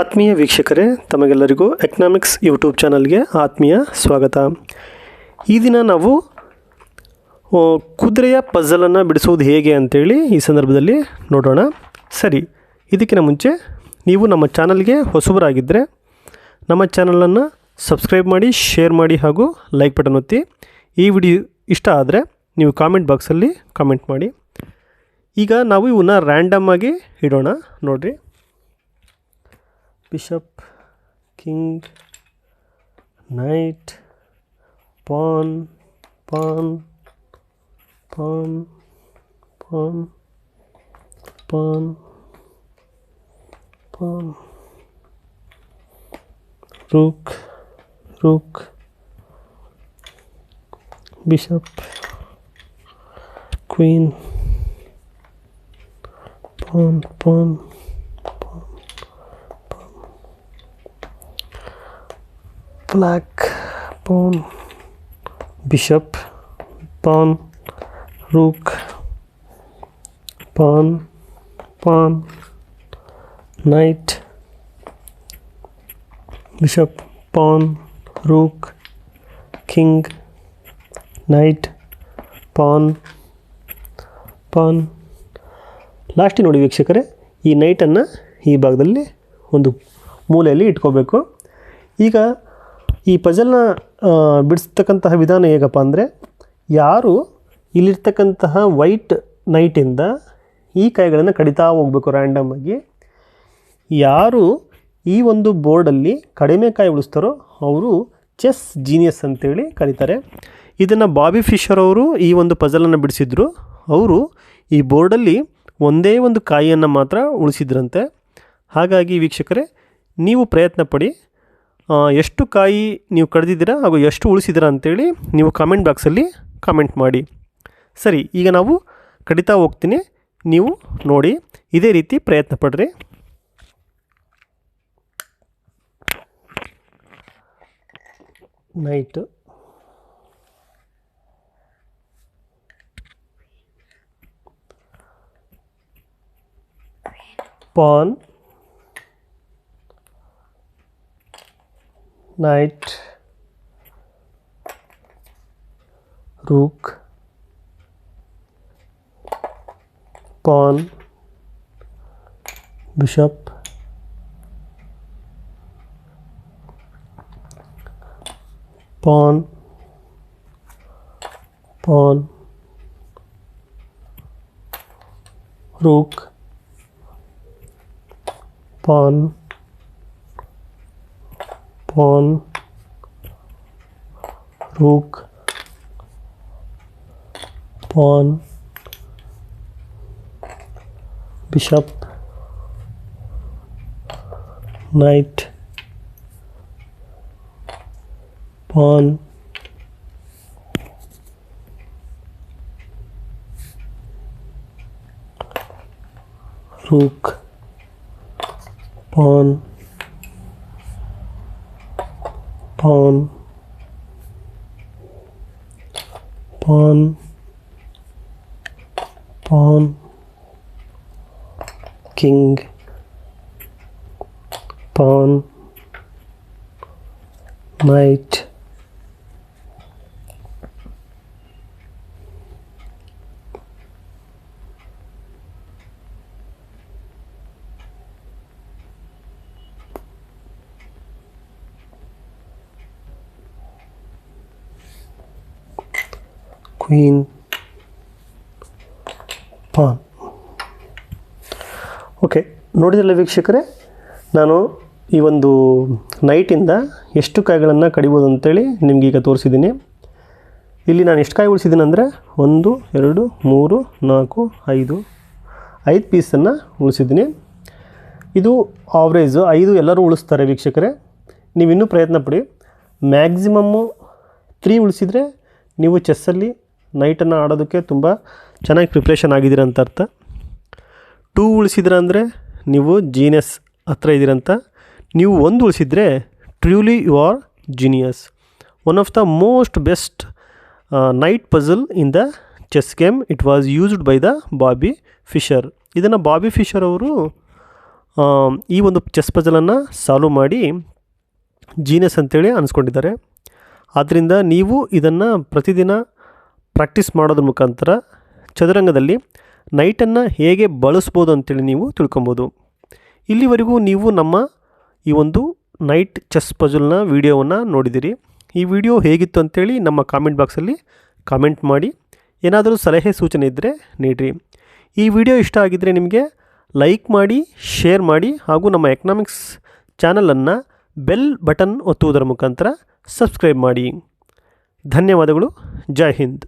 ಆತ್ಮೀಯ ವೀಕ್ಷಕರೇ, ತಮಗೆಲ್ಲರಿಗೂ ಎಕನಾಮಿಕ್ಸ್ ಯೂಟ್ಯೂಬ್ ಚಾನಲ್ಗೆ ಆತ್ಮೀಯ ಸ್ವಾಗತ. ಈ ದಿನ ನಾವು ಕುದುರೆಯ ಪಝಲನ್ನು ಬಿಡಿಸುವುದು ಹೇಗೆ ಅಂತೇಳಿ ಈ ಸಂದರ್ಭದಲ್ಲಿ ನೋಡೋಣ. ಸರಿ, ಇದಕ್ಕಿಂತ ಮುಂಚೆ ನೀವು ನಮ್ಮ ಚಾನಲ್ಗೆ ಹೊಸಬರಾಗಿದ್ದರೆ, ನಮ್ಮ ಚಾನಲನ್ನು ಸಬ್ಸ್ಕ್ರೈಬ್ ಮಾಡಿ, ಶೇರ್ ಮಾಡಿ ಹಾಗೂ ಲೈಕ್ ಬಟನ್ ಒತ್ತಿ. ಈ ವಿಡಿಯೋ ಇಷ್ಟ ಆದರೆ ನೀವು ಕಾಮೆಂಟ್ ಬಾಕ್ಸಲ್ಲಿ ಕಾಮೆಂಟ್ ಮಾಡಿ. ಈಗ ನಾವು ಇವನ್ನ ರ್ಯಾಂಡಮ್ ಆಗಿ ಇಡೋಣ, ನೋಡಿರಿ. bishop king knight pawn pawn pawn pawn pawn pawn. Rook rook bishop queen pawn pawn. Black pawn bishop pawn rook pawn pawn knight bishop pawn rook king knight pawn pawn ಲಾಸ್ಟಿಗೆ ನೋಡಿ ವೀಕ್ಷಕರೇ ಈ ನೈಟನ್ನು ಈ ಭಾಗದಲ್ಲಿ ಒಂದು ಮೂಲೆಯಲ್ಲಿ ಇಟ್ಕೋಬೇಕು ಈಗ ಈ ಪಜಲ್ನ ಬಿಡಿಸ್ತಕ್ಕಂತಹ ವಿಧಾನ ಹೇಗಪ್ಪ ಅಂದರೆ ಯಾರು ಇಲ್ಲಿರ್ತಕ್ಕಂತಹ ವೈಟ್ ನೈಟಿಂದ ಈ ಕಾಯಿಗಳನ್ನು ಕಡಿತಾ ಹೋಗಬೇಕು ರ್ಯಾಂಡಮಾಗಿ ಯಾರು ಈ ಒಂದು ಬೋರ್ಡಲ್ಲಿ ಕಡಿಮೆ ಕಾಯಿ ಉಳಿಸ್ತಾರೋ ಅವರು ಚೆಸ್ ಜೀನಿಯಸ್ ಅಂತೇಳಿ ಕರೀತಾರೆ. ಇದನ್ನು ಬಾಬಿ ಫಿಶರ್ ಅವರು ಈ ಒಂದು ಪಜಲನ್ನು ಬಿಡಿಸಿದ್ರು. ಅವರು ಈ ಬೋರ್ಡಲ್ಲಿ ಒಂದೇ ಒಂದು ಕಾಯಿಯನ್ನು ಮಾತ್ರ ಉಳಿಸಿದ್ರಂತೆ. ಹಾಗಾಗಿ ವೀಕ್ಷಕರೇ, ನೀವು ಪ್ರಯತ್ನ ಪಡಿ. ಎಷ್ಟು ಕಾಯಿ ನೀವು ಕಡ್ದಿದ್ದೀರಾ ಹಾಗೂ ಎಷ್ಟು ಉಳಿಸಿದ್ದೀರಾ ಅಂತೇಳಿ ನೀವು ಕಾಮೆಂಟ್ ಬಾಕ್ಸಲ್ಲಿ ಕಾಮೆಂಟ್ ಮಾಡಿ. ಸರಿ, ಈಗ ನಾವು ಕಡಿತಾ ಹೋಗ್ತೀನಿ. ನೀವು ನೋಡಿ, ಇದೇ ರೀತಿ ಪ್ರಯತ್ನ ಪಡ್ರಿ. Knight pawn. Knight rook. Pawn. Bishop. Pawn. Pawn. Rook. Pawn pawn rook pawn bishop knight pawn rook pawn pawn pawn pawn king. Pawn knight queen. Pawn okay ನೋಡಿದ್ರಲ್ಲ ವೀಕ್ಷಕರೇ, ನಾನು ಈ ಒಂದು ನೈಟಿಂದ ಎಷ್ಟು ಕಾಯಿಗಳನ್ನು ಕಡಿಬೋದು ಅಂತೇಳಿ ನಿಮ್ಗೆ ಈಗ ತೋರಿಸಿದ್ದೀನಿ. ಇಲ್ಲಿ ನಾನು ಎಷ್ಟು ಕಾಯಿ ಉಳಿಸಿದ್ದೀನಿ ಅಂದರೆ, ಒಂದು, ಎರಡು, ಮೂರು, ನಾಲ್ಕು, ಐದು ಐದು ಪೀಸನ್ನು ಉಳಿಸಿದ್ದೀನಿ. ಇದು ಆವ್ರೇಜು ಐದು ಎಲ್ಲರೂ ಉಳಿಸ್ತಾರೆ ವೀಕ್ಷಕರೇ. ನೀವಿನ್ನೂ ಪ್ರಯತ್ನ ಪಡಿ. ಮ್ಯಾಕ್ಸಿಮಮ್ಮು ತ್ರೀ ಉಳಿಸಿದರೆ, ನೀವು ಚೆಸ್ಸಲ್ಲಿ ನೈಟನ್ನು ಆಡೋದಕ್ಕೆ ತುಂಬ ಚೆನ್ನಾಗಿ ಪ್ರಿಪ್ರೇಷನ್ ಆಗಿದ್ದೀರ ಅಂತ ಅರ್ಥ. ಟೂ ಉಳಿಸಿದ್ರ ಅಂದರೆ ನೀವು ಜೀನಿಯಸ್ ಹತ್ರ ಇದ್ದೀರಂತ ನೀವು ಒಂದು ಉಳಿಸಿದರೆ truly you are genius one of the most best knight puzzle in the chess game it was used by the Bobby Fischer ಇದನ್ನು ಬಾಬಿ ಫಿಶರ್ ಅವರು ಈ ಒಂದು ಚೆಸ್ ಪಜಲನ್ನು ಸಾಲ್ವ್ ಮಾಡಿ ಜೀನಿಯಸ್ ಅಂತೇಳಿ ಅನ್ಸ್ಕೊಂಡಿದ್ದಾರೆ. ಆದ್ದರಿಂದ ನೀವು ಇದನ್ನು ಪ್ರತಿದಿನ ಪ್ರಾಕ್ಟೀಸ್ ಮಾಡೋದ್ರ ಮುಖಾಂತರ ಚದುರಂಗದಲ್ಲಿ ನೈಟನ್ನು ಹೇಗೆ ಬಳಸ್ಬೋದು ಅಂತೇಳಿ ನೀವು ತಿಳ್ಕೊಬೋದು. ಇಲ್ಲಿವರೆಗೂ ನೀವು ನಮ್ಮ ಈ ಒಂದು ನೈಟ್ ಚೆಸ್ ಪಜಲ್ನ ವೀಡಿಯೋವನ್ನು ನೋಡಿದಿರಿ. ಈ ವಿಡಿಯೋ ಹೇಗಿತ್ತು ಅಂತೇಳಿ ನಮ್ಮ ಕಾಮೆಂಟ್ ಬಾಕ್ಸಲ್ಲಿ ಕಾಮೆಂಟ್ ಮಾಡಿ. ಏನಾದರೂ ಸಲಹೆ ಸೂಚನೆ ಇದ್ದರೆ ನೀಡಿರಿ. ಈ ವಿಡಿಯೋ ಇಷ್ಟ ಆಗಿದ್ದರೆ ನಿಮಗೆ ಲೈಕ್ ಮಾಡಿ ಶೇರ್ ಮಾಡಿ ಹಾಗೂ ನಮ್ಮ ಎಕನಾಮಿಕ್ಸ್ ಚಾನಲನ್ನು ಬೆಲ್ ಬಟನ್ ಒತ್ತುವುದರ ಮುಖಾಂತರ ಸಬ್ಸ್ಕ್ರೈಬ್ ಮಾಡಿ. ಧನ್ಯವಾದಗಳು. ಜೈ ಹಿಂದ್.